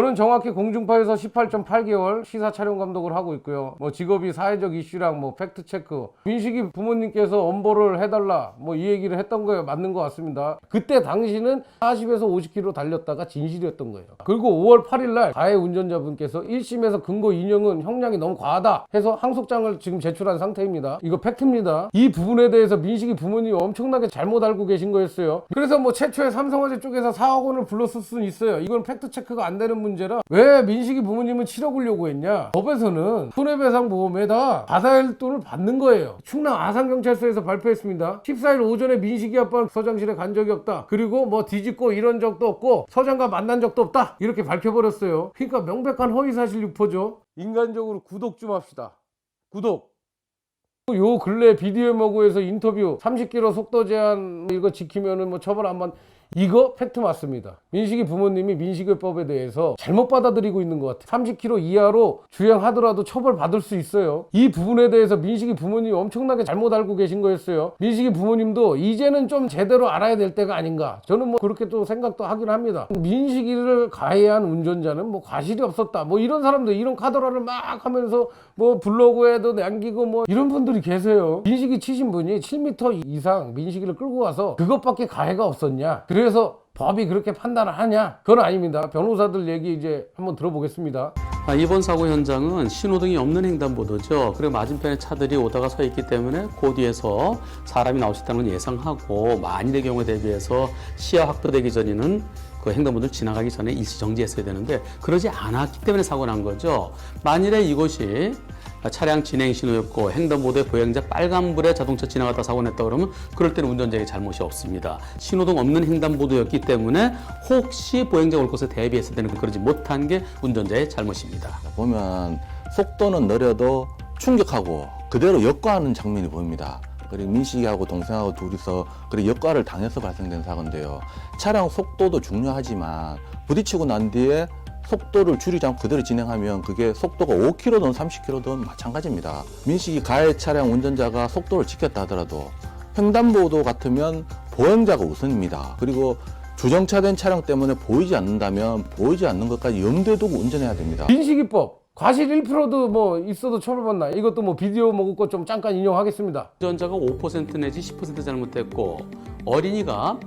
저는 정확히 공중파에서 18.8개월 시사 촬영 감독을 하고 있고요. 뭐 직업이 사회적 이슈랑 뭐 팩트 체크. 민식이 부모님께서 엄보를 해달라 뭐 이 얘기를 했던 거예요. 맞는 것 같습니다. 그때 당시는 40에서 50km 달렸다가 진실이었던 거예요. 그리고 5월 8일 날 가해 운전자분께서 1심에서 근거 인용은 형량이 너무 과하다 해서 항소장을 지금 제출한 상태입니다. 이거 팩트입니다. 이 부분에 대해서 민식이 부모님이 엄청나게 잘못 알고 계신 거였어요. 그래서 뭐 최초에 삼성화재 쪽에서 4억 원을 불렀을 수는 있어요. 이건 팩트 체크가 안 되는 문제 라 왜 민식이 부모님은 7억 을려고 했냐? 법에서는 손해배상 보험에다 받아야 할 돈을 받는 거예요. 충남 아산경찰서에서 발표했습니다. 14일 오전에 민식이 아빠는 서장실에 간 적이 없다. 그리고 뭐 뒤집고 이런 적도 없고 서장과 만난 적도 없다. 이렇게 밝혀버렸어요. 그러니까 명백한 허위사실 유포죠. 인간적으로 구독 좀 합시다. 구독. 요 근래 비디오 머구에서 인터뷰 30km 속도 제한 이거 지키면은 뭐 처벌 안 받. 이거 팩트 맞습니다. 민식이 부모님이 민식이법에 대해서 잘못 받아들이고 있는 것 같아요. 30km 이하로 주행하더라도 처벌 받을 수 있어요. 이 부분에 대해서 민식이 부모님이 엄청나게 잘못 알고 계신 거였어요. 민식이 부모님도 이제는 좀 제대로 알아야 될 때가 아닌가. 저는 뭐 그렇게 또 생각도 하긴 합니다. 민식이를 가해한 운전자는 뭐 과실이 없었다. 뭐 이런 사람들 이런 카더라를 막 하면서 뭐 블로그에도 남기고 뭐 이런 분들이 계세요. 민식이 치신 분이 7m 이상 민식이를 끌고 가서 그것밖에 가해가 없었냐. 그래 서 법이 그렇게 판단을 하냐? 그건 아닙니다. 변호사들 얘기 이제 한번 들어보겠습니다. 아, 이번 사고 현장은 신호등이 없는 횡단보도죠. 그리고 맞은편에 차들이 오다가 서 있기 때문에 그 뒤에서 사람이 나올 수 있다는 걸 예상하고 만일의 경우에 대비해서 시야 확보되기 전에는 그 횡단보도를 지나가기 전에 일시 정지했어야 되는데 그러지 않았기 때문에 사고가 난 거죠. 만일에 이것이 차량 진행 신호였고 횡단보도에 보행자 빨간불에 자동차 지나가다 사고 냈다 그러면 그럴 때는 운전자의 잘못이 없습니다. 신호등 없는 횡단보도였기 때문에 혹시 보행자 올 것에 대비했을 때는 그러지 못한 게 운전자의 잘못입니다. 보면 속도는 느려도 충격하고 그대로 역과하는 장면이 보입니다. 그리고 민식이하고 동생하고 둘이서 그리고 역과를 당해서 발생된 사고인데요. 차량 속도도 중요하지만 부딪히고 난 뒤에 속도를 줄이지 않고 그대로 진행하면 그게 속도가 5km든 30km든 마찬가지입니다. 민식이 가해 차량 운전자가 속도를 지켰다 하더라도 횡단보도 같으면 보행자가 우선입니다. 그리고 주정차된 차량 때문에 보이지 않는다면 보이지 않는 것까지 염두에 두고 운전해야 됩니다. 민식이법 과실 1%도 뭐 있어도 처벌받나? 이것도 뭐 비디오 먹을 거좀 잠깐 인용하겠습니다. 운전자가 5% 내지 10% 잘못됐고 어린이가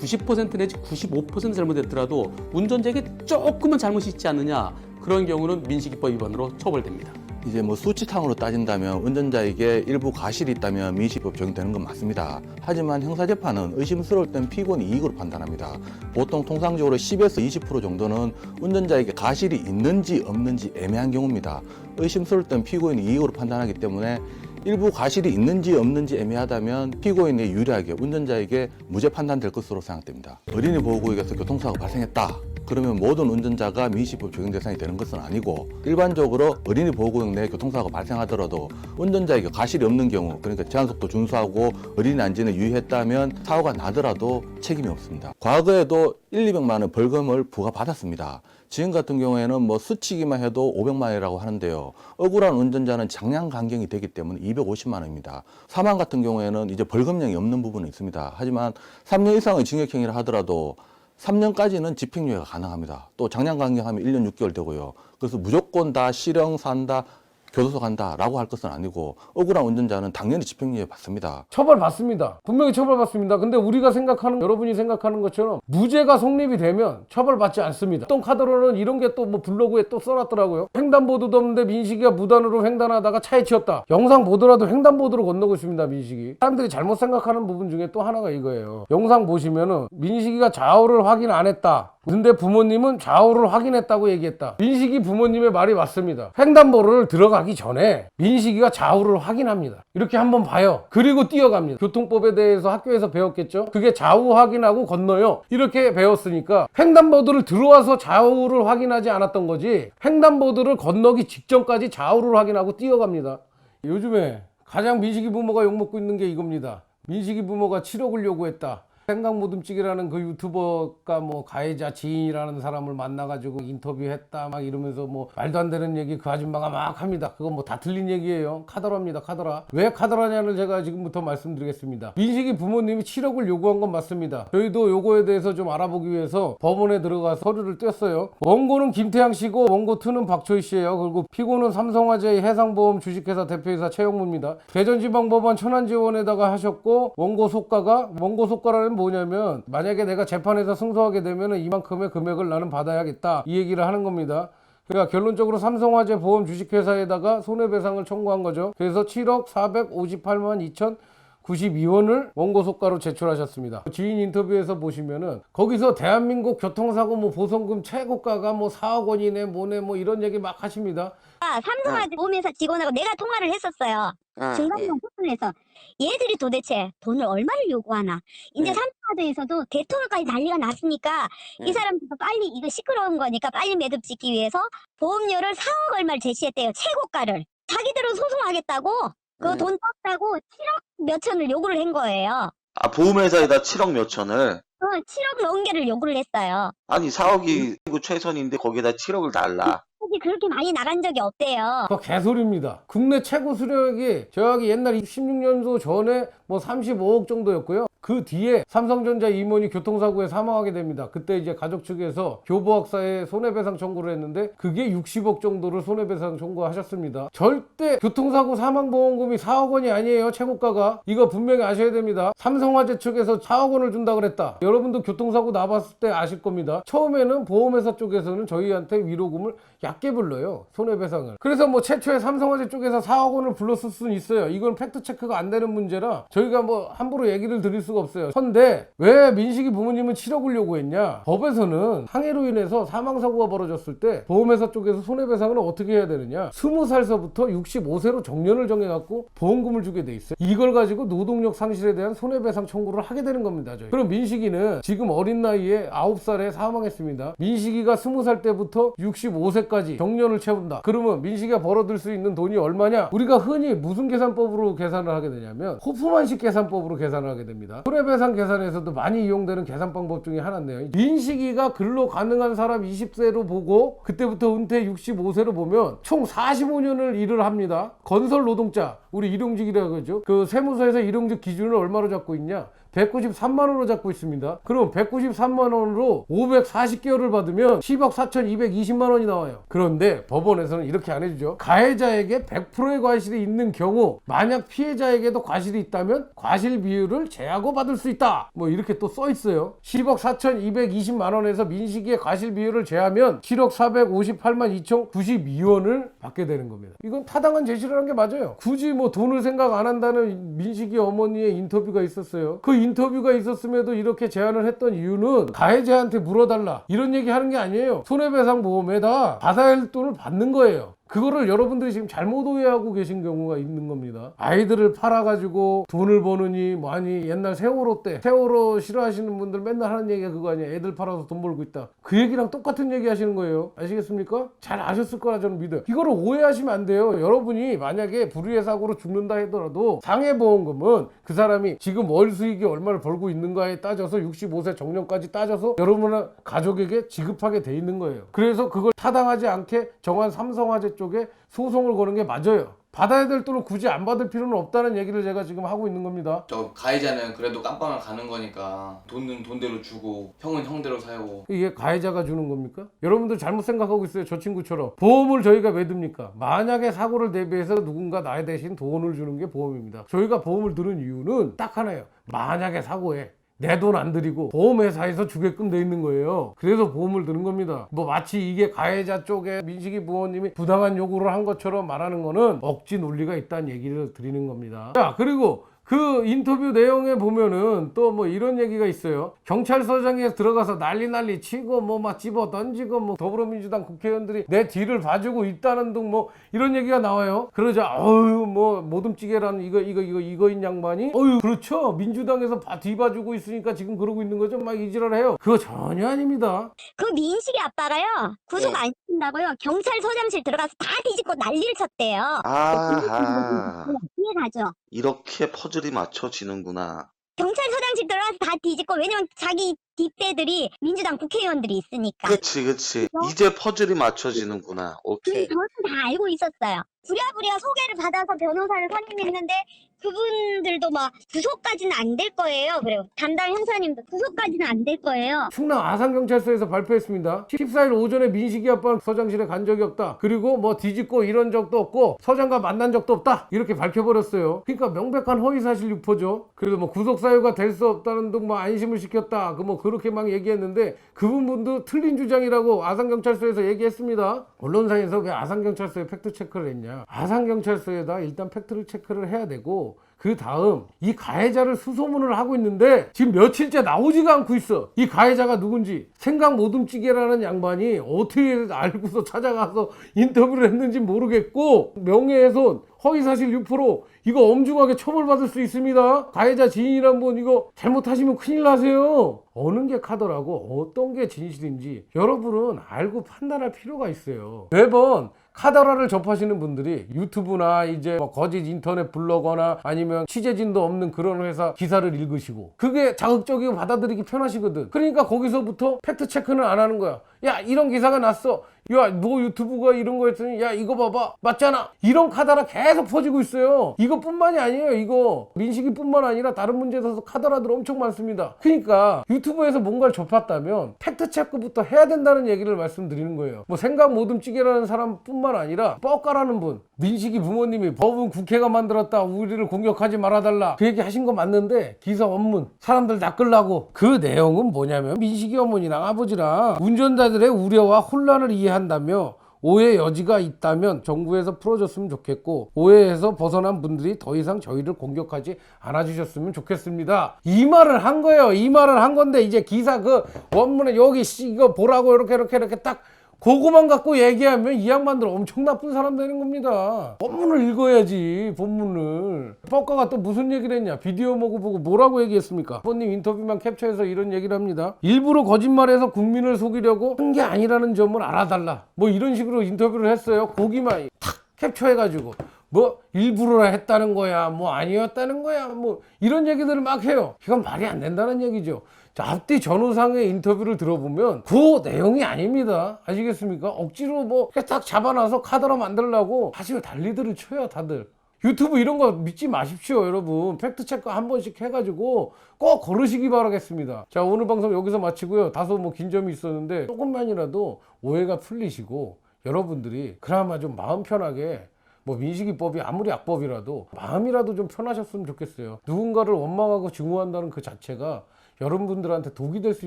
90% 내지 95% 잘못됐더라도 운전자에게 조금은 잘못이 있지 않느냐 그런 경우는 민식이법 위반으로 처벌됩니다. 이제 뭐 수치상으로 따진다면 운전자에게 일부 과실이 있다면 민식법 적용되는 건 맞습니다. 하지만 형사재판은 의심스러울 땐 피고인이 이익으로 판단합니다. 보통 통상적으로 10에서 20% 정도는 운전자에게 과실이 있는지 없는지 애매한 경우입니다. 의심스러울 땐 피고인이 이익으로 판단하기 때문에 일부 과실이 있는지 없는지 애매하다면 피고인이 유리하게 운전자에게 무죄 판단될 것으로 생각됩니다. 어린이 보호구역에서 교통사고가 발생했다. 그러면 모든 운전자가 민식법 적용 대상이 되는 것은 아니고 일반적으로 어린이 보호구역 내 교통사고가 발생하더라도 운전자에게 과실이 없는 경우 그러니까 제한속도 준수하고 어린이 안전에 유의했다면 사고가 나더라도 책임이 없습니다. 과거에도 1, 200만 원 벌금을 부과받았습니다. 지금 같은 경우에는 뭐 스치기만 해도 500만 원이라고 하는데요. 억울한 운전자는 장량 간경이 되기 때문에 250만 원입니다. 사망 같은 경우에는 이제 벌금형이 없는 부분은 있습니다. 하지만 3년 이상의 징역형이라 하더라도 3년까지는 집행유예가 가능합니다. 또 장량 강경하면 1년 6개월 되고요. 그래서 무조건 다 실형 산다, 교도소 간다라고 할 것은 아니고 억울한 운전자는 당연히 집행유예 받습니다. 처벌받습니다. 분명히 처벌받습니다. 근데 우리가 생각하는 여러분이 생각하는 것처럼 무죄가 성립이 되면 처벌받지 않습니다. 어떤 카드로는 이런 게 또 뭐 블로그에 또 써놨더라고요. 횡단보도도 없는데 민식이가 무단으로 횡단하다가 차에 치였다. 영상 보더라도 횡단보도로 건너고 있습니다. 민식이. 사람들이 잘못 생각하는 부분 중에 또 하나가 이거예요. 영상 보시면은 민식이가 좌우를 확인 안 했다. 근데 부모님은 좌우를 확인했다고 얘기했다. 민식이 부모님의 말이 맞습니다. 횡단보도를 들어가 기 전에 민식이가 좌우를 확인합니다. 이렇게 한번 봐요. 그리고 뛰어갑니다. 교통법에 대해서 학교에서 배웠겠죠? 그게 좌우 확인하고 건너요. 이렇게 배웠으니까 횡단보도를 들어와서 좌우를 확인하지 않았던 거지. 횡단보도를 건너기 직전까지 좌우를 확인하고 뛰어갑니다. 요즘에 가장 민식이 부모가 욕먹고 있는 게 이겁니다. 민식이 부모가 7억을 요구했다. 생강모듬찌개라는 그 유튜버가 뭐 가해자 지인이라는 사람을 만나가지고 인터뷰했다 막 이러면서 뭐 말도 안 되는 얘기 그 아줌마가 막 합니다. 그거 뭐 다 틀린 얘기예요. 카더라입니다. 카더라. 왜 카더라냐는 제가 지금부터 말씀드리겠습니다. 민식이 부모님이 7억을 요구한 건 맞습니다. 저희도 요거에 대해서 좀 알아보기 위해서 법원에 들어가서 서류를 뗐어요. 원고는 김태양 씨고 원고 2는 박초희 씨예요. 그리고 피고는 삼성화재 해상보험 주식회사 대표이사 최영무입니다. 대전지방법원 천안지원에다가 하셨고 원고 속가가 원고 속가라는 뭐냐면 만약에 내가 재판에서 승소하게 되면 이만큼의 금액을 나는 받아야겠다 이 얘기를 하는 겁니다. 그러니까 결론적으로 삼성화재 보험 주식회사에다가 손해배상을 청구한 거죠. 그래서 7억 458만 2천 92원을 원고 속가로 제출하셨습니다. 지인 인터뷰에서 보시면은 거기서 대한민국 교통사고 뭐 보상금 최고가가 뭐 4억 원이네 뭐네 뭐 이런 얘기 막 하십니다. 아, 삼성화재 보험회사 직원하고 내가 통화를 했었어요. 아, 예. 중간중간 소통해서 얘들이 도대체 돈을 얼마를 요구하나. 이제 네. 삼성화재에서도 대통령까지 난리가 났으니까 이 네. 사람들도 빨리 이거 시끄러운 거니까 빨리 매듭 짓기 위해서 보험료를 4억 얼마를 제시했대요. 최고가를. 자기들은 소송하겠다고 그 네. 돈 떴다고 7억 몇천을 요구를 한 거예요. 아, 보험회사에다 7억 몇 천을. 어, 7억 넘게를 요구를 했어요. 아니, 4억이 최선인데 거기에다 7억을 달라. 혹시 그렇게 많이 나간 적이 없대요. 그거 개소리입니다. 국내 최고 수령액이 저기 옛날 16년도 전에 뭐 35억 정도였고요. 그 뒤에 삼성전자 임원이 교통사고에 사망하게 됩니다. 그때 이제 가족 측에서 교보학사에 손해배상 청구를 했는데 그게 60억 정도를 손해배상 청구하셨습니다. 절대 교통사고 사망보험금이 4억 원이 아니에요. 최고가가. 이거 분명히 아셔야 됩니다. 삼성화재 측에서 4억 원을 준다 그랬다. 여러분도 교통사고 나봤을 때 아실 겁니다. 처음에는 보험회사 쪽에서는 저희한테 위로금을 얕게 불러요. 손해배상을. 그래서 뭐 최초에 삼성화재 쪽에서 4억 원을 불렀을 수는 있어요. 이건 팩트체크가 안 되는 문제라 저희가 뭐 함부로 얘기를 드릴 수가 없어요. 헌데 왜 민식이 부모님은 7억을 요구했냐? 법에서는 항해로 인해서 사망사고가 벌어졌을 때 보험회사 쪽에서 손해배상을 어떻게 해야 되느냐? 20살서부터 65세로 정년을 정해갖고 보험금을 주게 돼 있어요. 이걸 가지고 노동력 상실에 대한 손해배상 청구를 하게 되는 겁니다. 저희. 그럼 민식이는 지금 어린 나이에 9살에 사망했습니다. 민식이가 20살 때부터 65세까지 정년을 채운다. 그러면 민식이가 벌어들 수 있는 돈이 얼마냐? 우리가 흔히 무슨 계산법으로 계산을 하게 되냐면 호프만식 계산법으로 계산을 하게 됩니다. 손해배상 계산에서도 많이 이용되는 계산 방법 중에 하나인데요. 민식이가 근로 가능한 사람 20세로 보고 그때부터 은퇴 65세로 보면 총 45년을 일을 합니다. 건설 노동자 우리 일용직이라고 하죠. 그 세무서에서 일용직 기준을 얼마로 잡고 있냐? 193만 원으로 잡고 있습니다. 그럼 193만 원으로 540개월을 받으면 10억 4,220만 원이 나와요. 그런데 법원에서는 이렇게 안 해주죠. 가해자에게 100%의 과실이 있는 경우 만약 피해자에게도 과실이 있다면 과실 비율을 제하고 받을 수 있다. 뭐 이렇게 또 써 있어요. 10억 4,220만 원에서 민식이의 과실 비율을 제하면 7억 458만 2,092원을 받게 되는 겁니다. 이건 타당한 제시를 한게 맞아요. 굳이 뭐 돈을 생각 안 한다는 민식이 어머니의 인터뷰가 있었어요. 그 인터뷰가 있었음에도 이렇게 제안을 했던 이유는 가해자한테 물어달라 이런 얘기 하는 게 아니에요. 손해배상 보험에다 받아야 할 돈을 받는 거예요. 그거를 여러분들이 지금 잘못 오해하고 계신 경우가 있는 겁니다. 아이들을 팔아가지고 돈을 버느니 뭐 아니 옛날 세월호 때 세월호 싫어하시는 분들 맨날 하는 얘기가 그거 아니에요. 애들 팔아서 돈 벌고 있다. 그 얘기랑 똑같은 얘기 하시는 거예요. 아시겠습니까? 잘 아셨을 거라 저는 믿어요. 이거를 오해하시면 안 돼요. 여러분이 만약에 불의의 사고로 죽는다 하더라도 상해보험금은 그 사람이 지금 월 수익이 얼마를 벌고 있는가에 따져서 65세 정년까지 따져서 여러분의 가족에게 지급하게 돼 있는 거예요. 그래서 그걸 타당하지 않게 정한 삼성화재 쪽에 소송을 거는 게 맞아요. 받아야 될 돈을 굳이 안 받을 필요는 없다는 얘기를 제가 지금 하고 있는 겁니다. 저 가해자는 그래도 깜빵을 가는 거니까 돈은 돈대로 주고 형은 형대로 살고 이게 가해자가 주는 겁니까? 여러분들 잘못 생각하고 있어요. 저 친구처럼. 보험을 저희가 왜 듭니까? 만약에 사고를 대비해서 누군가 나에 대신 돈을 주는 게 보험입니다. 저희가 보험을 드는 이유는 딱 하나예요. 만약에 사고에 내 돈안 들이고 보험회사에서 주게끔 돼 있는 거예요. 그래서 보험을 드는 겁니다. 뭐 마치 이게 가해자 쪽에 민식이 부모님이 부당한 요구를 한 것처럼 말하는 거는 억지 논리가 있다는 얘기를 드리는 겁니다. 자, 그리고 그 인터뷰 내용에 보면은 또 뭐 이런 얘기가 있어요. 경찰서장에 들어가서 난리 난리 치고 뭐 막 집어 던지고 뭐 더불어민주당 국회의원들이 내 뒤를 봐주고 있다는 등 뭐 이런 얘기가 나와요. 그러자 어유 뭐 모둠찌개라는 이거 이거 이거 이거인 양반이 어유 그렇죠. 민주당에서 봐- 뒤봐주고 있으니까 지금 그러고 있는 거죠. 막 이지랄 해요. 그거 전혀 아닙니다. 그 민식이 아빠가요 구속 네. 안 시킨다고요 경찰서장실 들어가서 다 뒤집고 난리를 쳤대요. 아하. 이해가죠. 이렇게 퍼즐이 맞춰지는구나. 경찰서장실 들어가서 다 뒤집고 왜냐면 자기 뒷배들이 민주당 국회의원들이 있으니까. 그치 그치 이제 퍼즐이 맞춰지는구나 오케이 저는 다 알고 있었어요. 부랴부랴 소개를 받아서 변호사를 선임했는데 그분들도 막 구속까지는 안 될 거예요. 그래요. 담당 형사님도 구속까지는 안 될 거예요. 충남 아산경찰서에서 발표했습니다. 14일 오전에 민식이 아빠는 서장실에 간 적이 없다. 그리고 뭐 뒤집고 이런 적도 없고 서장과 만난 적도 없다. 이렇게 밝혀버렸어요. 그러니까 명백한 허위사실 유포죠. 그래도 뭐 구속사유가 될 수 없다는 등 뭐 안심을 시켰다. 그 뭐 그렇게 막 얘기했는데 그분분도 틀린 주장이라고 아산경찰서에서 얘기했습니다. 언론상에서 왜 아산경찰서에 팩트체크를 했냐. 아산경찰서에다 일단 팩트를 체크를 해야 되고 그 다음 이 가해자를 수소문을 하고 있는데 지금 며칠째 나오지가 않고 있어. 이 가해자가 누군지 생각 못 움직이라는 양반이 어떻게 알고서 찾아가서 인터뷰를 했는지 모르겠고 명예훼손 허위사실 유포로 이거 엄중하게 처벌받을 수 있습니다. 가해자 지인이란 분 이거 잘못하시면 큰일 나세요. 어느 게 카더라고 어떤 게 진실인지 여러분은 알고 판단할 필요가 있어요. 매번 카더라를 접하시는 분들이 유튜브나 이제 뭐 거짓 인터넷 블로거나 아니면 취재진도 없는 그런 회사 기사를 읽으시고 그게 자극적이고 받아들이기 편하시거든. 그러니까 거기서부터 팩트 체크는 안 하는 거야. 야 이런 기사가 났어. 야뭐 유튜브가 이런 거 했더니 야 이거 봐봐 맞잖아. 이런 카더라 계속 퍼지고 있어요. 이것뿐만이 아니에요. 이거 민식이 뿐만 아니라 다른 문제에서 카더라들 엄청 많습니다. 그러니까 유튜브에서 뭔가를 접했다면 팩트 체크부터 해야 된다는 얘기를 말씀드리는 거예요. 뭐 생각 못 움직이라는 사람뿐만 아니라 뻑가라는 분 민식이 부모님이 법은 국회가 만들었다 우리를 공격하지 말아달라 그 얘기 하신 거 맞는데 기사 원문 사람들 낚으려고 그 내용은 뭐냐면 민식이 어머니랑 아버지랑 운전자들의 우려와 혼란을 이해한다며 오해 여지가 있다면 정부에서 풀어줬으면 좋겠고 오해에서 벗어난 분들이 더 이상 저희를 공격하지 않아 주셨으면 좋겠습니다. 이 말을 한 거예요. 이 말을 한 건데 이제 기사 그 원문에 여기 씨 이거 보라고 이렇게 이렇게 이렇게 딱 그거만 갖고 얘기하면 이 양반들 엄청 나쁜 사람 되는 겁니다. 본문을 읽어야지, 본문을. 뻑가가 또 무슨 얘기를 했냐? 비디오 보고 보고 뭐라고 얘기했습니까? 본님 인터뷰만 캡처해서 이런 얘기를 합니다. 일부러 거짓말해서 국민을 속이려고 한 게 아니라는 점을 알아달라. 뭐 이런 식으로 인터뷰를 했어요. 거기만 탁 캡처해가지고. 뭐 일부러 했다는 거야 뭐 아니었다는 거야 뭐 이런 얘기들을 막 해요. 이건 말이 안 된다는 얘기죠. 자, 앞뒤 전후상의 인터뷰를 들어보면 그 내용이 아닙니다. 아시겠습니까? 억지로 뭐 딱 잡아놔서 카드로 만들려고 아주 달리들을 쳐요 다들. 유튜브 이런 거 믿지 마십시오 여러분. 팩트체크 한 번씩 해가지고 꼭 걸으시기 바라겠습니다. 자 오늘 방송 여기서 마치고요. 다소 뭐 긴 점이 있었는데 조금만이라도 오해가 풀리시고 여러분들이 그나마 좀 마음 편하게 뭐 민식이법이 아무리 악법이라도 마음이라도 좀 편하셨으면 좋겠어요. 누군가를 원망하고 증오한다는 그 자체가 여러분들한테 독이 될 수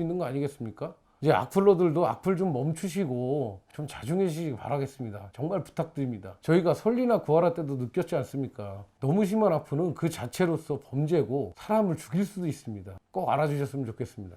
있는 거 아니겠습니까? 이제 악플러들도 악플 좀 멈추시고 좀 자중해 주시기 바라겠습니다. 정말 부탁드립니다. 저희가 설리나 구하라 때도 느꼈지 않습니까? 너무 심한 악플은 그 자체로서 범죄고 사람을 죽일 수도 있습니다. 꼭 알아주셨으면 좋겠습니다.